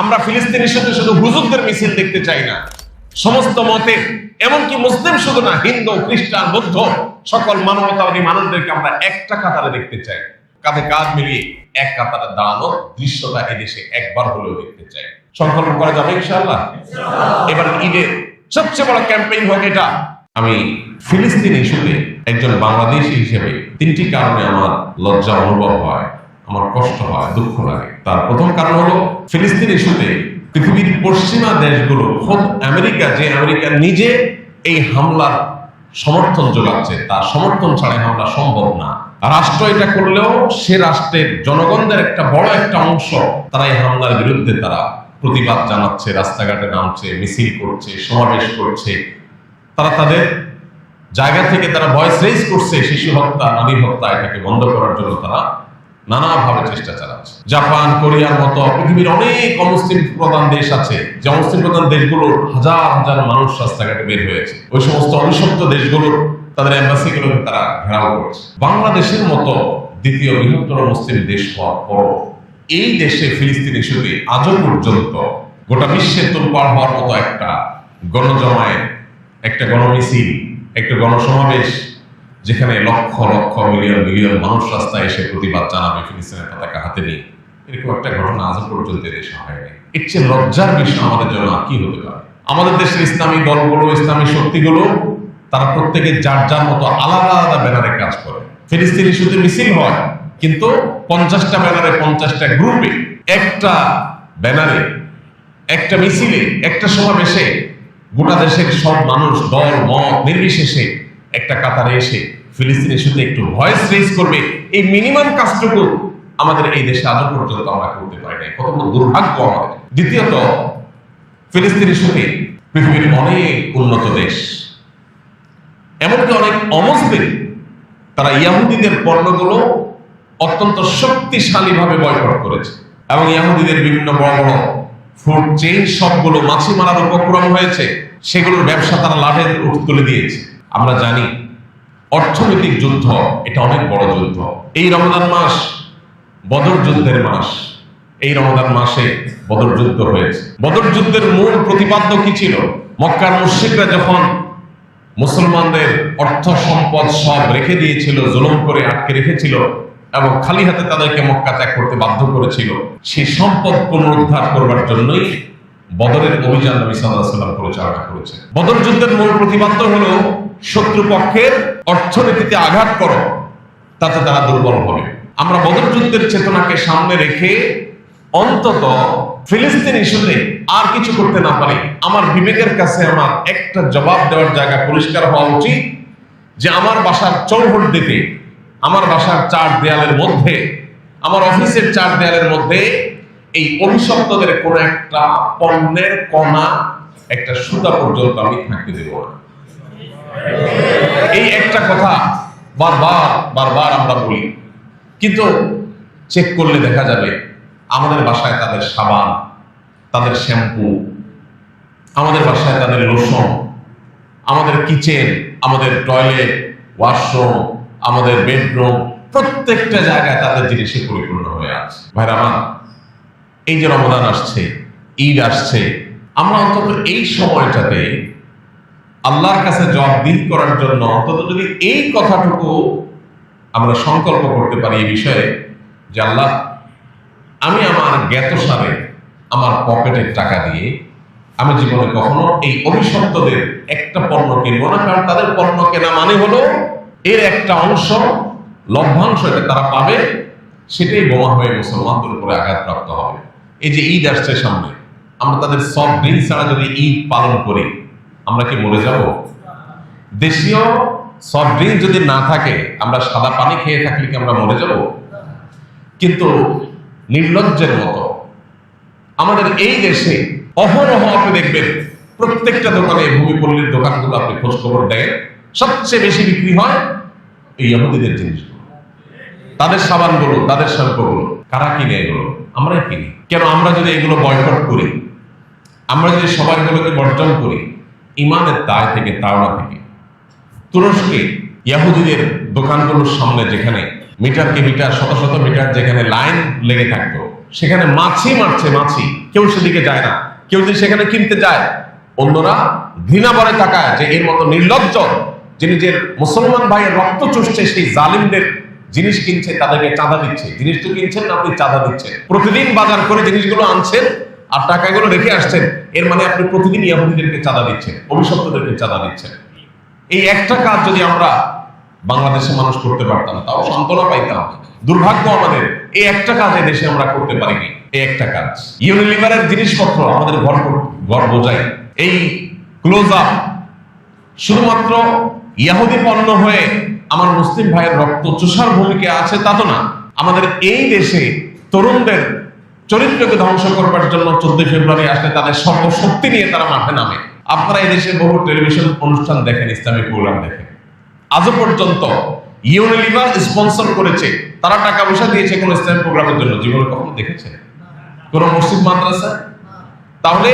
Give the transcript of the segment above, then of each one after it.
আমরা ফিলিস্তিনের সাথে শুধু হুজুরদের মিছিল দেখতে চাই না। সমস্ত মতে, এমনকি মুসলিম শুধু না, হিন্দু, খ্রিস্টান, বৌদ্ধ, সকল মানবতাবাদী মানুষদেরকে আমরা একটা কাতারে দেখতে চাই। কাঁধে কাঁধ মিলিয়ে এক কাতারে দাঁড়ানো দৃশ্যটা এদেশে একবার হলেও দেখতে চাই। সংকল্প করা যাবে ইনশাআল্লাহ? এবার ঈদের সবচেয়ে বড় ক্যাম্পেইন হোক এটা। আমি ফিলিস্তিন ইস্যুতে একজন বাংলাদেশি হিসেবে তিনটি কারণে আমার লজ্জা অনুভব হয়। আমার কষ্ট হয়, দুঃখ লাগে। তার প্রথম কারণ হলো, ফিলিস্তিন ইস্যুতে পৃথিবীর পশ্চিমা দেশগুলো, খোদ আমেরিকা, যে আমেরিকা নিজে এই হামলার সমর্থন যোগাচ্ছে, তার সমর্থন ছাড়া হামলা সম্ভব না। রাষ্ট্র এটা করলেও সে রাষ্ট্রের জনগণদের একটা বড় একটা অংশ, তারা এই হামলার বিরুদ্ধে তারা প্রতিবাদ জানাচ্ছে, রাস্তাঘাটে নামছে, মিছিল করছে, সমাবেশ করছে। তারা তাদের জায়গা থেকে তারা ভয়েস রেজ করছে, শিশু হত্যা, নারী হত্যা, এটাকে বন্ধ করার জন্য তারা নানাভাবে চেষ্টা চালাচ্ছে। জাপান, কোরিয়ার মতো পৃথিবীর অনেক অমুসলিম প্রধান দেশ আছে, যে অমুসলিম প্রধান দেশগুলোর হাজার হাজার মানুষ রাস্তাঘাটে বের হয়েছে। ওই সমস্ত অভিশপ্ত দেশগুলোর তাদের এম্বাসিগুলোকে তারা ঘেরাও করছে। বাংলাদেশের মতো দ্বিতীয় বৃহত্তর মুসলিম দেশ হওয়ার পর এই দেশে ফিলিস্তিন ইস্যুতে আজও পর্যন্ত গোটা বিশ্বের তোলপাড় হওয়ার মতো একটা গণজমায়েত, একটা গণমিছিল, একটা গণসমাবেশ যেখানে লক্ষ লক্ষ, মিলিয়ন মিলিয়ন মানুষ রাস্তায় এসে প্রতিবাদ জানাবে, ফিলিস্তিনের পতাকা হাতে নিয়ে। এরকম একটা ঘটনা আজও পর্যন্ত দেশে হয়নি এর চেয়ে লজ্জার বিষয় আমাদের জন্য কি হতে পারে? আমাদের দেশের ইসলামী দলগুলো, ইসলামী শক্তিগুলো, তারা প্রত্যেকে যার যার মতো আলাদা আলাদা ব্যানারে কাজ করে। ফিলিস্তিন ইস্যুতে মিছিল হয়, কিন্তু পঞ্চাশটা ব্যানারে পঞ্চাশটা গ্রুপে একটা ব্যানারে, একটা মিছিলে, একটা সমাবেশে গোটা দেশের সব মানুষ, দল, মত, নির্বিশেষে একটা কাতারে এসে ফিলিস্তিন ইস্যুতে একটু ভয়েস রেজ করবে, এই মিনিমাম কাজটুকু আমাদের এই দেশে আজও পর্যন্ত আমরা করতে পারি না কত বড় দুর্ভাগ্য আমাদের। দ্বিতীয়ত ফিলিস্তিন ইস্যুতে পৃথিবীর অনেক উন্নত দেশ, এমনকি অনেক অমুসলিম, তারা ইয়াহুদিদের পণ্যগুলো অত্যন্ত শক্তিশালীভাবে বয়কট করেছে এবং ইয়াহুদিদের বিভিন্ন বড় বড় ফুড চেইন সবগুলো মাছি মারার উপক্রম হয়েছে, সেগুলোর ব্যবসা তারা লাভের তুলে দিয়েছে। আমরা জানি অর্থনৈতিক যুদ্ধ, এটা অনেক বড় যুদ্ধ। এই রমজান মাস বদর যুদ্ধের মাস। এই রমজান মাসে বদর যুদ্ধ হয়েছে। বদর যুদ্ধের মূল প্রতিপাদ্য কি ছিল? মক্কার মুশরিকরা যখন মুসলমানদের অর্থ সম্পদ সব রেখে দিয়েছিল, জুলুম করে আটকে রেখেছিল এবং খালি হাতে তাদেরকে মক্কা ত্যাগ করতে বাধ্য করেছিল, সেই সম্পদ পুনরুদ্ধার করবার জন্যই বদরের অভিযান নবী আলাইহি সাল্লাম পরিচালনা করেছে বদর যুদ্ধের মূল প্রতিপাদ্য হলো শত্রুপক্ষের অর্থনীতিতে আঘাত করো, তাতে তারা দুর্বল হবে। আমরা বদর যুদ্ধের চেতনাকে সামনে রেখে অন্তত ফিলিস্তিন ইস্যুতে আর কিছু করতে না পারি। আমার বিবেকের কাছে আমার একটা জবাব দেওয়ার জায়গা পরিষ্কার হওয়া উচিত যে আমার বাসার চৌহট দিতে, আমার বাসার চার দেয়ালের মধ্যে, আমার অফিসের চার দেয়ালের মধ্যে এই অভিশপ্তদের কোনো একটা পণ্যের কণা, একটা সুতা পর্যন্ত আমি থাকতে দেব না। এই একটা কথা বারবার বারবার আমরা বলি। কিন্তু চেক করলে দেখা যাবে, আমাদের বাসায় তাদের সাবান, তাদের শ্যাম্পু, আমাদের বাসায় তাদের লোশন আমাদের কিচেন আমাদের টয়লেট ওয়াশরুম আমাদের বেডরুম প্রত্যেকটা জায়গায় তাদের জিনিসে পরিপূর্ণ হয়ে আছে। ভাইরা আমার, এই যে রমদান আসছে, ঈদ আসছে, আমরা অন্তত এই সময়টাতে আল্লাহর কাছে জবাবদিহি করার জন্য অন্তত যদি এই কথাটুকু আমরা সংকল্প করতে পারি এই বিষয়ে যে আল্লাহ, আমি আমার জ্ঞাতসারে, আমার পকেটের টাকা দিয়ে আমি জীবনে কখনো এই অভিশপ্তদের একটা পণ্য কিনবো না, কারণ তাদের পণ্য কেনা মানে হলো এর একটা অংশ লভ্যাংশ এটা তারা পাবে, সেটাই বোমা হয়ে মুসলমানদের উপরে আঘাতপ্রাপ্ত হবে। এই যে ঈদ আসছে সামনে, আমরা তাদের সব ড্রিঙ্কস ছাড়া যদি ঈদ পালন করি আমরা কি মরে যাব? দেশীয় সফট ড্রিঙ্ক যদি না থাকে, আমরা সাদা পানি খেয়ে থাকলে কি আমরা মরে যাব? কিন্তু নির্লজ্জের মতো আমাদের এই দেশে অহরহ আপনি দেখবেন, প্রত্যেকটা দোকানে ভূমিপল্লীর দোকানগুলো আপনি খোঁজ খবর দেন সবচেয়ে বেশি বিক্রি হয় এই ইহুদিদের জিনিসগুলো। তাদের সাবানগুলো তাদের শ্যাম্পুগুলো কারা কিনে এগুলো? আমরাই কিনি। কেন আমরা যদি এগুলো বয়কট করি? আমরা যদি সবাইগুলোকে বর্জন করি? ইমানের দায় থেকে তাওনা থেকে। তুরস্কে ইয়াহুদিদের দোকানগুলোর সামনে যেখানে মিটারকে মিটার, শত শত মিটার যেখানে লাইন লেগে থাকতো, সেখানে মাছি মারছে মাছি। কেউ সেদিকে যায় না। কেউ যদি সেখানে কিনতে যায়, অন্যরা ঘৃণা ভরে তাকায় যে এর মতো নির্লজ্জ যে নিজের মুসলমান ভাইয়ের রক্ত চুষছে, সেই জালিমদের জিনিস কিনছে, তাদেরকে চাঁদা দিচ্ছে। জিনিস তো কিনছেন না আপনি চাঁদা দিচ্ছেন। প্রতিদিন বাজার করে জিনিসগুলো আনছেন আর টাকাগুলো রেখে আসছেন। এর মানে আপনি প্রতিদিন ইয়াহুদিদেরকে চাঁদা দিচ্ছেন, অভিশপ্তদেরকে চাঁদা দিচ্ছেন। এই একটা কাজ যদি আমরা বাংলাদেশের মানুষ করতে পারতাম, তাও সান্ত্বনা পাইতাম। দুর্ভাগ্য আমাদের, এই একটা কাজ দেশে আমরা করতে পারিনি, এই একটা কাজ। ইউনিলিভারের জিনিসপত্র আমাদের ঘর ঘর বোঝাই এই ক্লোজ আপ, শুধুমাত্র ইয়াহুদি পণ্য হয়ে আমার মুসলিম ভাইয়ের রক্ত চুষার ভূমিকা আছে তা তো না। আমাদের এই দেশে তরুণদের চরিত্রকে ধ্বংস করবার জন্য চোদ্দই ফেব্রুয়ারি আসলে তাদের সর্বশক্তি নিয়ে তারা মাঠে নামে। আপনারা এই দেশে বহু টেলিভিশন অনুষ্ঠান দেখেন, ইসলামিক প্রোগ্রাম দেখেন। আজও পর্যন্ত ইউনিলিভার স্পন্সর করেছে, তারা টাকা পয়সা দিয়েছে কোন ইসলামিক প্রোগ্রামের জন্য। জীবনে কখনো দেখেছে কোন মসজিদ, মাদ্রাসা? তাহলে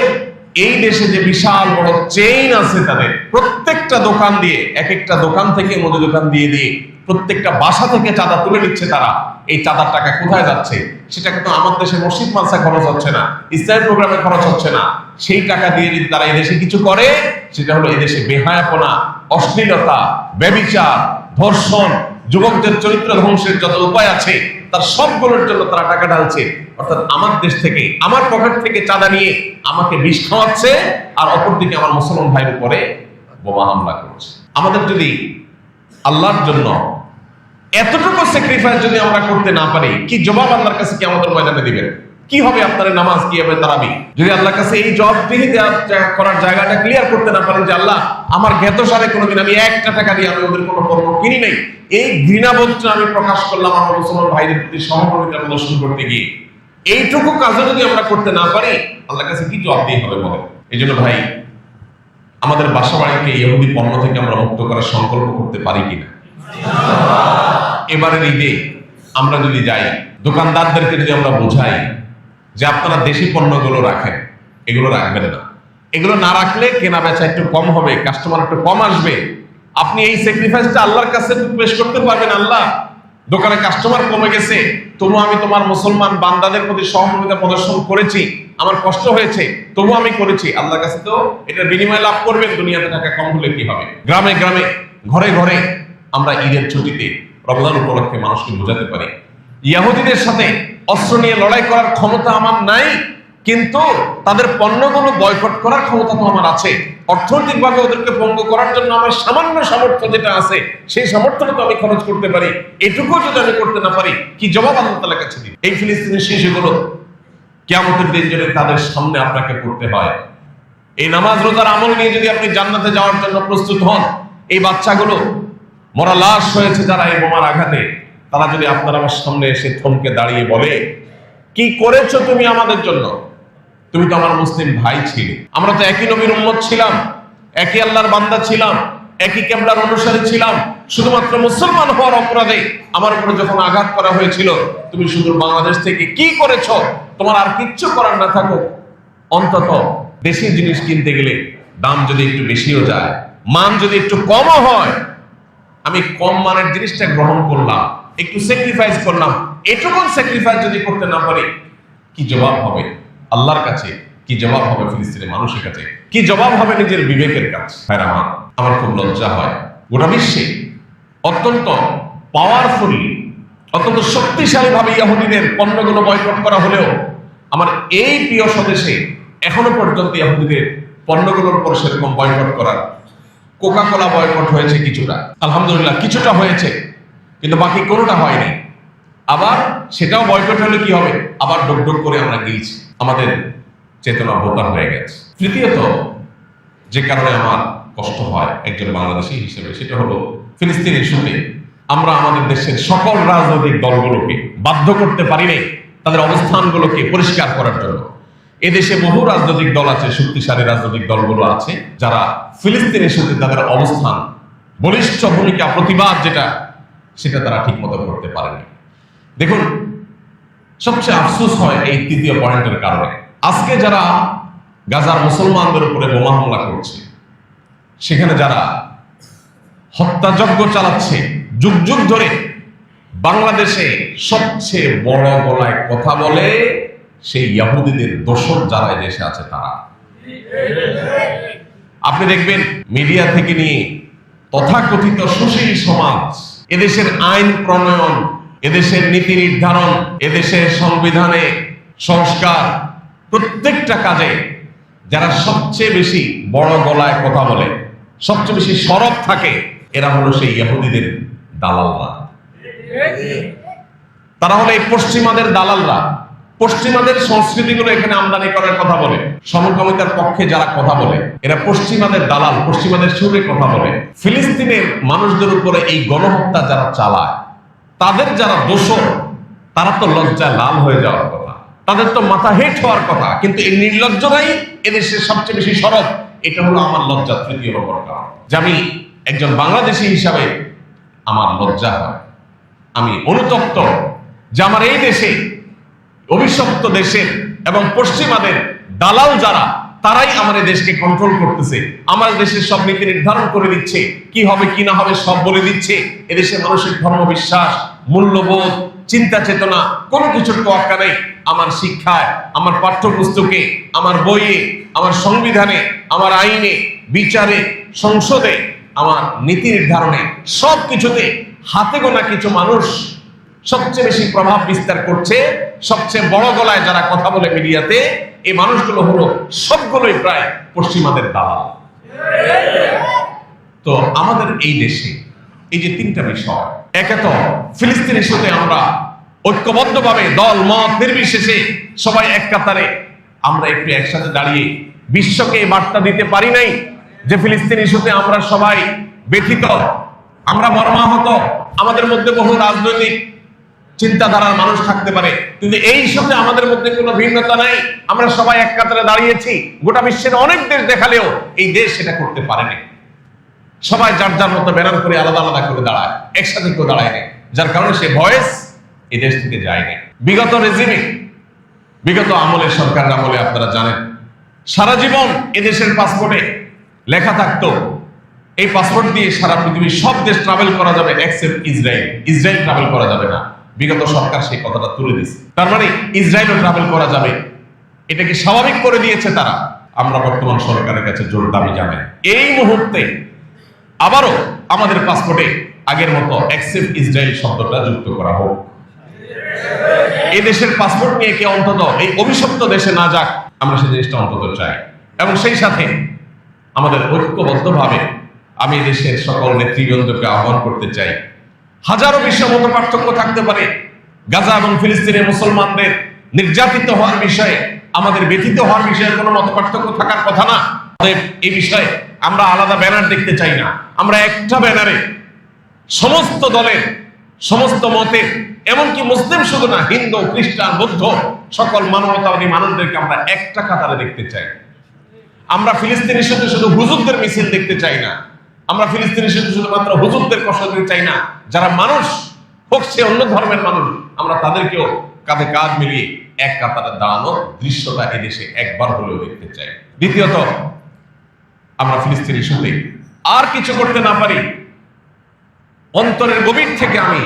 এই দেশে যে বিশাল বড় চেইন আছে তাদের, প্রত্যেকটা দোকান দিয়ে এক একটা দোকান থেকে মুদি দোকান দিয়ে দিয়ে প্রত্যেকটা বাসা থেকে চাঁদা তুলে নিচ্ছে তারা। এই চাঁদার টাকা কোথায় যাচ্ছে? সেটা কিন্তু আমার দেশে মসজিদ মানসা খরচ হচ্ছে না, ইসলাম প্রোগ্রামে খরচ হচ্ছে না। সেই টাকা দিয়ে যদি তারা এদেশে কিছু করে, সেটা হলো এদেশে বেহায়াপনা, অশ্লীলতা, ব্যবিচার, ধর্ষণ যুবকদের চরিত্র ধ্বংসের যত উপায় আছে, তার সবগুলোর জন্য তারা টাকা ঢালছে। অর্থাৎ আমার দেশ থেকে, আমার পকেট থেকে চাঁদা নিয়ে আমাকে বিষ খাওয়াচ্ছে, আর অপরদিকে আমার মুসলমান ভাইয়ের উপরে বোমা হামলা করছে। আমাদের যদি আল্লাহর জন্য এতটুকু স্যাক্রিফাইস যদি আমরা করতে না পারি, কি জবাব আল্লাহর কাছে কি আমাদের ময়দানে দিবেন? কি হবে আপনার নামাজ কি হবে তারাবি যদি আল্লাহর কাছে এই জবাবদিহি দেওয়ার জা- করার জায়গাটা ক্লিয়ার করতে না পারেন যে আল্লাহ, আমার জ্ঞাত সারে কোনোদিন আমি একটা টাকা দিয়ে আমি ওদের কোনো কর্ম কিনি নাই। এই ঘৃণাবোধটা আমি প্রকাশ করলাম আমার মুসলমান ভাইদের প্রতি সহমর্মিতা প্রদর্শন করতে গিয়ে। এইটুকু কাজও যদি আমরা করতে না পারি, আল্লাহর কাছে কি জবাব দিয়ে হবে বলেন? এই জন্য ভাই, আমাদের বাসা বাড়িকে ইহুদি পণ্য থেকে আমরা মুক্ত করার সংকল্প করতে পারি কিনা? এবারের ঈদে আমরা যদি যাই, দোকানদারদেরকে যদি আমরা বোঝাই যে আপনারা দেশি পণ্যগুলো রাখেন, এগুলো রাখবেন না। এগুলো না রাখলে কেনা বেচা একটু কম হবে কাস্টমার একটু কম আসবে। আপনি এই স্যাক্রিফাইসটা আল্লাহর কাছে পেশ করতে পারবেন, আল্লাহ। দোকানে কাস্টমার কমে গেছে তবু আমি তোমার মুসলমান বান্দাদের প্রতি সহমর্মিতা প্রদর্শন করেছি, আমার কষ্ট হয়েছে তবু আমি করেছি। আল্লাহর কাছে তো এটা বিনিময় লাভ করবেন, দুনিয়াতে টাকা কম হলে কি হবে? গ্রামে গ্রামে, ঘরে ঘরে আমরা ঈদের ছুটিতে রমজান উপলক্ষে মানুষকে বোঝাতে পারি। ইয়াহুদিদের সাথে অস্ত্র নিয়ে লড়াই করার ক্ষমতা আমার নাই, কিন্তু তাদের পণ্যগুলো বয়কট করার ক্ষমতা তো আমার আছে। অর্থনৈতিকভাবে ওদেরকে ভঙ্গ করার জন্য আমার সামান্য সামর্থ্য যেটা আছে, সেই সামর্থ্যটা তো আমি খরচ করতে পারি। এটুকু যদি আমি করতে না পারি, কি জবাব আল্লাহ তাআলার কাছে দিই এই ফিলিস্তিনি শিশুগুলো কেমতের দিন যদি তাদের সামনে আপনাকে করতে হয়। এই নামাজ রোজার আমল নিয়ে যদি আপনি জান্নাতে যাওয়ার জন্য প্রস্তুত হন, এই বাচ্চাগুলো মরা লাশ হয়েছে যারা এই বোমার আঘাতে। তারা যদি আপনার আমার সামনে এসে থমকে দাঁড়িয়ে বলে, কি করেছ তুমি আমাদের জন্য? তুমি তো আমার মুসলিম ভাই ছিলে। আমরা তো একই নবীর উম্মত ছিলাম, একই আল্লাহর বান্দা ছিলাম, একই কেবলার অনুসারী ছিলাম। শুধুমাত্র মুসলমান হওয়ার অপরাধে আমার উপরে যখন আঘাত করা হয়েছিল, তুমি শুধু বাংলাদেশ থেকে কি করেছ? তোমার আর কিচ্ছু করার না থাকো অন্তত দেশি জিনিস কিনতে গেলে দাম যদি একটু বেশিও যায়, মান যদি একটু কমও হয়, আমি কম মানের জিনিসটা গ্রহণ করলাম। একটু স্যাক্রিফাইস করলাম। এটুকুন স্যাক্রিফাইস যদি করতে না পারি, কি জবাব হবে? আল্লাহর কাছে কি জবাব হবে ফিলিস্তিনের মানুষের কাছে? কি জবাব হবে নিজের বিবেকের কাছে? হ্যাঁ আমার আমার খুব লজ্জা হয়। গোটা বিশ্বে অত্যন্ত পাওয়ারফুলি অত্যন্ত শক্তিশালী ভাবে ইয়াহুদিদের পণ্যগুলো বয়কট করা হলেও, আমার এই প্রিয় স্বদেশে এখনও পর্যন্ত ইয়াহুদিদের পণ্যগুলোর উপর সেরকম বয়কট করার কোকা কোলা বয়কট হয়েছে কিছুটা। আলহামদুলিল্লাহ, কিছুটা হয়েছে। কিন্তু বাকি কোনোটা হয়নি আবার সেটাও বয়কট হলে কি হবে? আবার ডোক করে আমরা গিয়েছি। আমাদের চেতনা বোতা হয়ে গেছে। তৃতীয়ত, যে কারণে আমার কষ্ট হয় একজন বাংলাদেশী হিসেবে, সেটা হলো ফিলিস্তিন ইস্যুতে আমরা আমাদের দেশের সকল রাজনৈতিক দলগুলোকে বাধ্য করতে পারি নাই তাদের অবস্থানগুলোকে পরিষ্কার করার জন্য। এদেশে বহু রাজনৈতিক দল আছে, শক্তিশালী রাজনৈতিক দলগুলো আছে, যারা ফিলিস্তিন ইস্যুতে তাদের অবস্থান, বলিষ্ঠ ভূমিকা, প্রতিবাদ যেটা সেটা তারা ঠিক মতো করতে পারেনি। দেখুন, সবচেয়ে আফসোস হয় এই তৃতীয় পয়েন্টের কারণে। আজকে যারা গাজার মুসলমানদের উপরে বোমা হামলা করছে, সেখানে যারা হত্যাযজ্ঞ চালাচ্ছে, যুগ যুগ ধরে বাংলাদেশে সবচেয়ে বড় গলায় কথা বলে সেই ইয়াহুদিদের দোসর যারা দেশে আছে তারা। আপনি দেখবেন, মিডিয়া থেকে নিয়ে তথাকথিত সুশীল সমাজ এদেশের আইন প্রণয়ন, এদেশের নীতি নির্ধারণ, এদেশের সংবিধানে সংস্কার, প্রত্যেকটা কাজে যারা সবচেয়ে বেশি বড় গলায় কথা বলে, সবচেয়ে বেশি সরব থাকে, এরা হলো সেই ইহুদিদের দালালরা। তারা হলো এই পশ্চিমাদের দালালরা। পশ্চিমাদের সংস্কৃতিগুলো এখানে আমদানি করার কথা বলে। সমকামিতার পক্ষে যারা কথা বলে, এরা পশ্চিমাদের দালাল, পশ্চিমাদের সুরে কথা বলে। ফিলিস্তিনের মানুষদের উপরে এই গণহত্যা যারা চালায়, তাদের যারা দোষর, তারা তো লজ্জায় লাল হয়ে যাওয়ার কথা। তাদের তো মাথা হেট হওয়ার কথা। কিন্তু এই নির্লজ্জরাই এদেশের সবচেয়ে বেশি সরব। এটা হলো আমার লজ্জা তৃতীয় নম্বর কারণ। যে আমি একজন বাংলাদেশি হিসাবে আমার লজ্জা হয়। আমি অনুতপ্ত যে আমার এই দেশে অভিশপ্ত দেশের এবং পশ্চিমাদের দালাল যারা, তারাই আমাদের দেশকে কন্ট্রোল করতেছে। আমার দেশের সব নীতি নির্ধারণ করে দিচ্ছে। কি হবে, কি না হবে, সব বলে দিচ্ছে। এদেশের মানুষের ধর্ম বিশ্বাস মূল্যবোধ, চিন্তা চেতনা, কোনো কিছুর তোয়াক্কা নেই। আমার শিক্ষায়, আমার পাঠ্যপুস্তকে, আমার বইয়ে, আমার সংবিধানে, আমার আইনে, বিচারে, সংসদে, আমার নীতি নির্ধারণে সব কিছুতে হাতে গোনা কিছু মানুষ সবচেয়ে বেশি প্রভাব বিস্তার করছে, সবচেয়ে বড় গলায় যারা কথা বলে মিডিয়াতে, এই মানুষগুলো হলো সবগুলোই প্রায় পশ্চিমাদের দালাল। তো আমাদের এই দেশে এই যে তিনটা বিষয়, একে তো ফিলিস্তিন ইস্যুতে আমরা ঐক্যবদ্ধভাবে দল, মত নির্বিশেষে সবাই এক কাতারে, আমরা একটু একসাথে দাঁড়িয়ে বিশ্বকে বার্তা দিতে পারি নাই যে ফিলিস্তিন ইস্যুতে আমরা সবাই ব্যথিত, আমরা মর্মাহত, আমাদের মধ্যে বহু রাজনৈতিক চিন্তাধারার মানুষ থাকতে পারে। কিন্তু এই ইস্যুতে আমাদের মধ্যে কোনো ভিন্নতা নাই। আমরা সবাই এক কাতারে দাঁড়িয়েছি। গোটা বিশ্বের অনেক দেশ দেখালেও এই দেশ সেটা করতে পারেনি সবাই যার যার মতো ব্যানার করে আলাদা আলাদা করে দাঁড়ায়, একসাথে কেউ দাঁড়ায় নেই। যার কারণে সে ভয়েস এই দেশ থেকে যায়নি বিগত রেজিমে, বিগত আমলের সরকার আমলে আপনারা জানেন, সারা জীবন এদেশের পাসপোর্টে লেখা থাকতো, এই পাসপোর্ট দিয়ে সারা পৃথিবীর সব দেশ ট্রাভেল করা যাবে এক্সেপ্ট ইসরায়েল। ইসরায়েল ট্রাভেল করা যাবে না। বিগত সরকার সেই কথাটা তুলে দিয়েছে। তার মানে ইসরায়েলও ট্রাভেল করা যাবে। এটাকে স্বাভাবিক করে দিয়েছে তারা। আমরা বর্তমান সরকারের কাছে জোর দাবি জানাই। এই মুহূর্তে আবারও আমাদের পাসপোর্টে আগের মতো অ্যাকসেপ্ট ইসরায়েল শব্দটা যুক্ত করা হোক। এই দেশের পাসপোর্ট নিয়ে কে অন্তত এই অভিশপ্ত দেশে না যাক, আমরা সেই জিনিসটা অন্তত চাই। এবং সেই সাথে আমাদের ঐক্যবদ্ধভাবে আমি দেশের সকল নেতৃবৃন্দকে আহ্বান করতে চাই। হাজারো বিশ্ব মত পার্থক্য থাকতে পারে। গাজা এবং ফিলিস্তিনের মুসলমানদের নির্যাতিত হওয়ার বিষয়ে, আমাদের ব্যথিত হওয়ার বিষয়ে কোনো মত পার্থক্য থাকার কথা না। এই বিষয়ে আমরা আলাদা ব্যানার দেখতে চাই না। আমরা একটা ব্যানারে সমস্ত দলের, সমস্ত মতের, এমনকি মুসলিম শুধু না, হিন্দু, খ্রিস্টান, বৌদ্ধ, সকল মানবতাবাদী মানুষদেরকে আমরা একটা কাতারে দেখতে চাই। আমরা ফিলিস্তিনের সাথে শুধু হুজুরদের মিছিল দেখতে চাই না। আমরা ফিলিস্তিনি সাথে শুধুমাত্র হুজুরদের কষ্ট দিতে চাই না, যারা মানুষ হোক, সে অন্য ধর্মের মানুষ, আমরা তাদেরকেও কাঁধে কাঁধ মিলিয়ে এক কাতারে দাঁড়ানো দৃশ্যটা এদেশে একবার হলেও দেখতে চাই। দ্বিতীয়ত, আমরা ফিলিস্তিনি ইস্যুতে আর কিছু করতে না পারি। অন্তরের গভীর থেকে আমি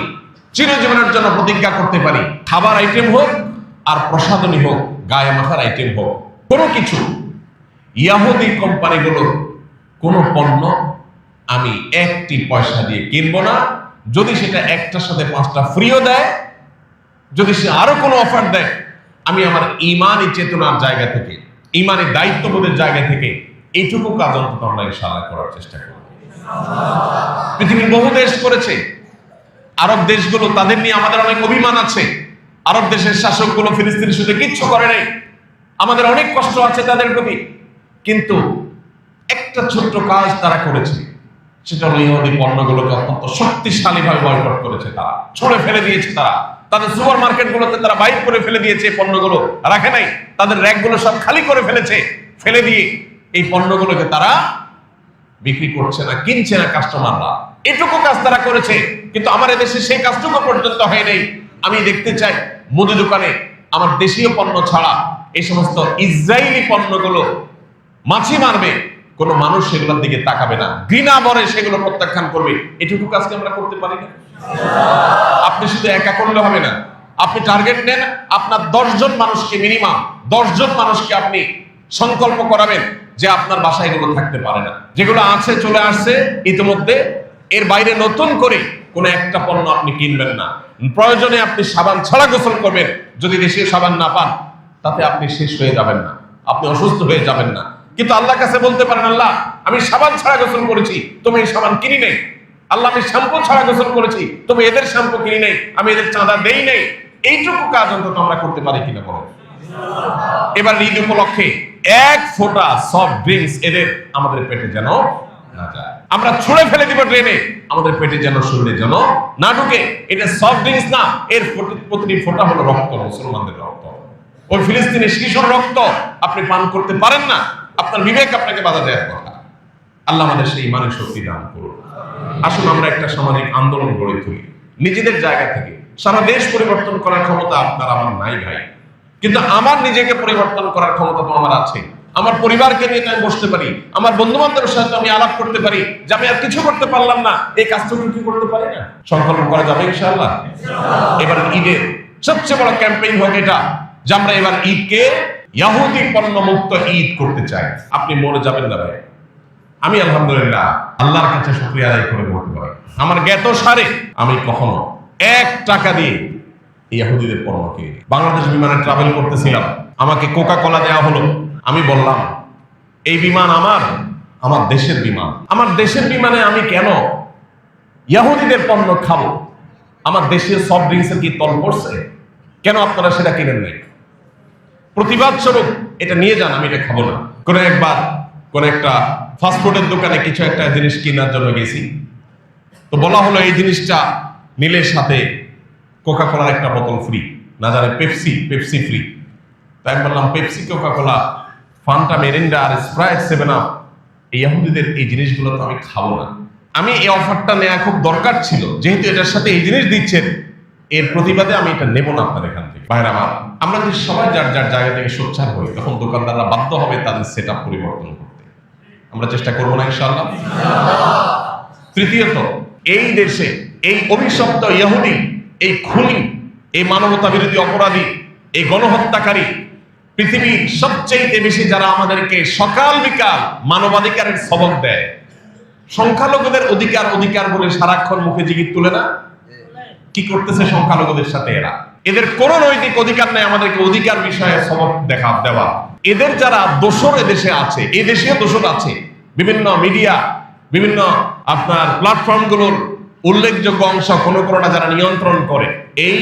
চিরজীবনের জন্য প্রতিজ্ঞা করতে পারি, খাবার আইটেম হোক আর প্রসাধনী হোক, গায়ে মাথার আইটেম হোক, কোনো কিছু। ইয়াহুদি কোম্পানিগুলোর কোনো পণ্য আমি একটি পয়সা দিয়ে কিনবো না। যদি সেটা একটার সাথে পাঁচটা ফ্রিও দেয়, যদি সে আরও কোনো অফার দেয়, আমি আমার ইমানি চেতনার জায়গা থেকে, ইমানি দায়িত্ববোধের জায়গা থেকে এইটুকু কাজ অন্তত আমরা ইনশাআল্লাহ করার চেষ্টা করব। পৃথিবীর বহু দেশ করেছে। আরব দেশগুলো তাদের নিয়ে আমাদের অনেক অভিমান আছে। আরব দেশের শাসকগুলো ফিলিস্তিনি শুধু কিচ্ছু করে নাই। আমাদের অনেক কষ্ট আছে তাদের প্রতি। কিন্তু একটা ছোট্ট কাজ তারা করেছে। সেটা হলো পণ্যগুলোকে অত্যন্ত শক্তিশালী ভাবে বয়কট করেছে তারা। ছড়ে ফেলে দিয়েছে তারা। তাদের সুপার মার্কেট গুলোতে তারা বাইক করে ফেলে দিয়েছে পণ্যগুলো। রাখে নাই। তাদের র্যাকগুলো সব খালি করে ফেলেছে। ফেলে দিয়ে এই পণ্যগুলোকে তারা বিক্রি করছে না, কিনছে না কাস্টমাররা এটুকু কাজ তারা করেছে, কিন্তু আমার এদেশে সেই কাজটুকু পর্যন্ত হয় নাই। আমি দেখতে চাই, মুদি দোকানে আমার দেশীয় পণ্য ছাড়া এই সমস্ত ইসরায়েলি পণ্যগুলো মাছি মারবে। কোনো মানুষ সেগুলোর দিকে তাকাবে না। ঘৃণা বরে সেগুলো প্রত্যাখ্যান করবে। এটুকু কাজকে আমরা করতে পারি না? আপনি শুধু একা করলে হবে না। আপনি টার্গেট নেন, আপনার দশজন মানুষকে মিনিমাম দশজন মানুষকে আপনি সংকল্প করাবেন যে আপনার বাসায় এগুলো থাকতে পারে না। যেগুলো আছে, চলে আসছে, ইতিমধ্যে এর বাইরে নতুন করে কোনো একটা পণ্য আপনি কিনবেন না। প্রয়োজনে আপনি সাবান ছাড়া গোসল করবেন। যদি দেশীয় সাবান না পান, তাতে আপনি শেষ হয়ে যাবেন না। আপনি অসুস্থ হয়ে যাবেন না। কিন্তু আল্লাহ কাছে বলতে পারেন, আল্লাহ, আমি সাবান ছাড়া গোসল করেছি, তুমি এই সাবান কিনি নেই। আল্লাহ, আমি শ্যাম্পু ছাড়া গোসল করেছি, তুমি এদের শ্যাম্পু কিনি নেই, আমি এদের চাঁদা দেই নেই। এইটুকু কাজ অন্তত আমরা করতে পারি কিনা বলো? এবার ঈদ উপলক্ষে এক ফোঁটা সফট ড্রিঙ্কস এদের আমাদের পেটে যেন না যায়। আমরা ছুঁড়ে ফেলে দিব ট্রেনে আমাদের পেটে যেন শরীরে যেন না ঢুকে। এটা সফট ড্রিঙ্কস না, এর প্রতি- প্রতিটি ফোঁটা হলো রক্ত, মুসলমানদের রক্ত। ওই ফিলিস্তিনের শিশুর রক্ত, আপনি পান করতে পারেন না। আপনার বিবেক আপনাকে বাধা দেওয়ার কথা। আল্লাহ আমাদের সেই ইমানের শক্তি দান করুন। আসুন আমরা একটা সামাজিক আন্দোলন গড়ে তুলি। নিজেদের জায়গা থেকে। সারা দেশ পরিবর্তন করার ক্ষমতা আপনার, আমার নাই ভাই। কিন্তু আমার নিজেকে পরিবর্তন করার ক্ষমতা তো আমার আছে। আমার পরিবারকে নিয়ে আমি বসতে পারি। আমার বন্ধু বান্ধবের সাথে আমি আলাপ করতে পারি। যে আমি আর কিছু করতে পারলাম না। এই কাজটুকু কি করতে পারি না? সংকল্প করা যাবে ইনশাআল্লাহ? এবার ঈদের সবচেয়ে বড় ক্যাম্পেইন হোক এটা। যে আমরা এবার ঈদকে ইয়াহুদি পণ্য মুক্ত ঈদ করতে চাই আপনি মরে যাবেন না ভাই। আমি আলহামদুলিল্লাহ আল্লাহর কাছে শুক্রিয়া আদায় করে বলতে পারি। আমার জ্ঞাত সারে আমি কখনো এক টাকা দিয়ে ইয়াহুদিদের পণ্য কিনি বাংলাদেশ বিমানে ট্রাভেল করতেছিলাম। আমাকে কোকা কোলা দেওয়া হলো। আমি বললাম, এই বিমান আমার আমার দেশের বিমান। আমার দেশের বিমানে আমি কেন ইয়াহুদিদের পণ্য খাব? আমার দেশীয় সফট ড্রিঙ্কসের কি তল পড়ছে? কেন আপনারা সেটা কিনেন নাই? প্রতিবাদ স্বরূপ এটা নিয়ে যান, আমি এটা খাব না। কোন একবার, কোন একটা ফাস্টফুডের দোকানে কিছু একটা জিনিস কেনার জন্য গেছি। তো বলা হলো এই জিনিসটা নিলে সাথে কোকা কোলার একটা বোতল ফ্রি না জানে পেপসি পেপসি ফ্রি তাই আমি বললাম Pepsi Coca Cola Fanta Mirinda আর স্প্রাইট সেভেন আপ এই ইহুদিদের এই জিনিসগুলো তো আমি খাব না। আমি এই অফারটা নেওয়া খুব দরকার ছিল, যেহেতু এটার সাথে এই জিনিস দিচ্ছেন। এর প্রতিবাদে আমি এটা নেব না আপনার এখান থেকে। বাইরে আমার, আমরা যদি সবাই যার যার জায়গা থেকে সোচ্চার হই, তখন দোকানদাররা বাধ্য হবে তাদের সেট পরিবর্তন করতে। আমরা চেষ্টা করব না ইনশাআল্লাহ। তৃতীয়ত, এই দেশে, এই অভিশপ্ত ইহুদি, এই খুনি, এই মানবতা বিরোধী অপরাধী, এই গণহত্যাকারী, পৃথিবীর সবচেয়ে বেশি যারা আমাদেরকে সকাল বিকাল মানবাধিকারের সবক দেয়, সংখ্যালঘুদের অধিকার অধিকার বলে সারাক্ষণ মুখে জিগির তুলে না? কি করতেছে সংখ্যালঘুদের সাথে এরা? এদের কোন নৈতিক অধিকার নেই, আমাদেরকে অধিকার বিষয়ে সবক দেখা দেওয়া। এদের যারা দোষর এদেশে আছে এই দেশেও দোষর আছে। বিভিন্ন মিডিয়া, বিভিন্ন আপনার প্ল্যাটফর্মগুলোর উল্লেখযোগ্য অংশ কোন কোনটা যারা নিয়ন্ত্রণ করে, এই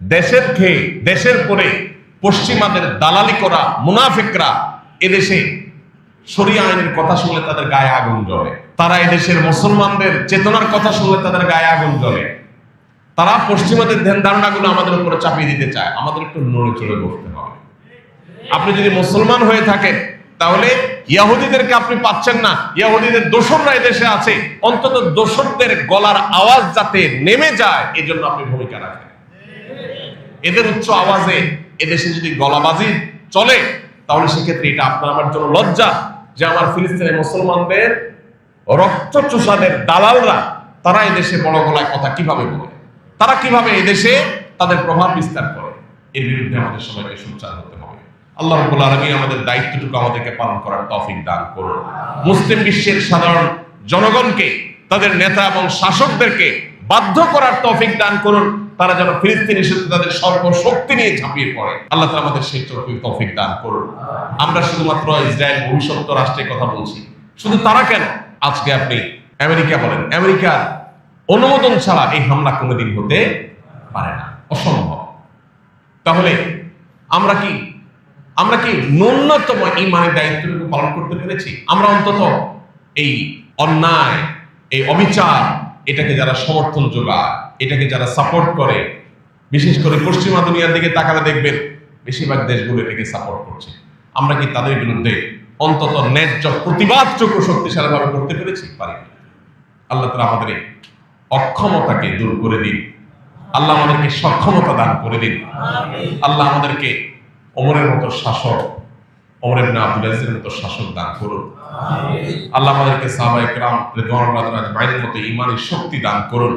দেশের খেয়ে দেশের পরে পশ্চিমাদের দালালি করা মুনাফিকরা এদেশে শরিয়া আইনের কথা শুনলে তাদের গায়ে আগুন জ্বলে। তারা এদেশের মুসলমানদের চেতনার কথা শুনলে তাদের গায়ে আগুন জ্বলে। তারা পশ্চিমাদের ধ্যান ধারণাগুলো আমাদের উপরে চাপিয়ে দিতে চায়। আমাদের একটু নড়ে চড়ে বসতে হবে। আপনি যদি মুসলমান হয়ে থাকেন, তাহলে ইয়াহুদিদেরকে আপনি পাচ্ছেন না। ইয়াহুদিদের দোসররা এদেশে আছে। অন্তত দোসরদের গলার আওয়াজ যাতে নেমে যায়, এজন্য আপনি ভূমিকা রাখেন। এদের উচ্চ আওয়াজে এদেশে যদি গলাবাজি চলে, তাহলে সেক্ষেত্রে এটা আপনার আমার জন্য লজ্জা যে আমার ফিলিস্তিনের মুসলমানদের রক্ত চোষাদের দালালরা, তারা এদেশে বড় গলায় কথা কীভাবে বলে? তারা কীভাবে এদেশে তাদের প্রভাব বিস্তার করে? এর বিরুদ্ধে আমাদের সবাইকে সোচ্চার হতে হবে। আল্লাহ রাব্বুল আলামিন আমাদের দায়িত্বটুকু আমাদেরকে পালন করার তৌফিক দান করুন। মুসলিম বিশ্বের সাধারণ জনগণকে, তাদের নেতা এবং শাসকদেরকে বাধ্য করার তৌফিক দান করুন। তারা যেন ফিলিস্তিনি সাথে তাদের সর্বশক্তি নিয়ে ঝাঁপিয়ে পড়ে। আল্লাহ তাআলা আমাদের সেই তৌফিক দান করুন। আমরা শুধুমাত্র ইসরায়েল ভবিষ্যৎ রাষ্ট্রের কথা বলছি। শুধু তারা কেন? আজকে আপনি আমেরিকা বলেন। আমেরিকার অনুমোদন ছাড়া এই হামলা কোনোদিন হতে পারে না। অসম্ভব। তাহলে আমরা কি আমরা কি ন্যূনতম এই ইমানের দায়িত্বটুকু পালন করতে পেরেছি? আমরা অন্তত এই অন্যায়, এই অবিচার, এটাকে যারা সমর্থন যোগায়, এটাকে যারা সাপোর্ট করে, বিশেষ করে পশ্চিমা দুনিয়ার দিকে তাকালে দেখবেন বেশিরভাগ দেশগুলো এটাকে সাপোর্ট করছে। আমরা কি তাদের বিরুদ্ধে অন্তত ন্যায্য প্রতিবাদটুকু শক্তিশালীভাবে করতে পেরেছি? পারি আল্লাহ তালা আমাদের অক্ষমতাকে দূর করে দিন। আল্লাহ আমাদেরকে সক্ষমতা দান করে দিন। আল্লাহ আমাদেরকে অমরের মতো শাসক অমরের ইবনে আব্দুল মতো শাসক দান করুন। আল্লাহ আমাদেরকে সাহবা ইকরাম রিদওয়ানুল্লাহ বাইরের মতো ঈমানের শক্তি দান করুন।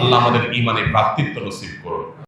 আল্লাহ আমাদের ইমানের ভ্রাতৃত্ব নসিব করুন।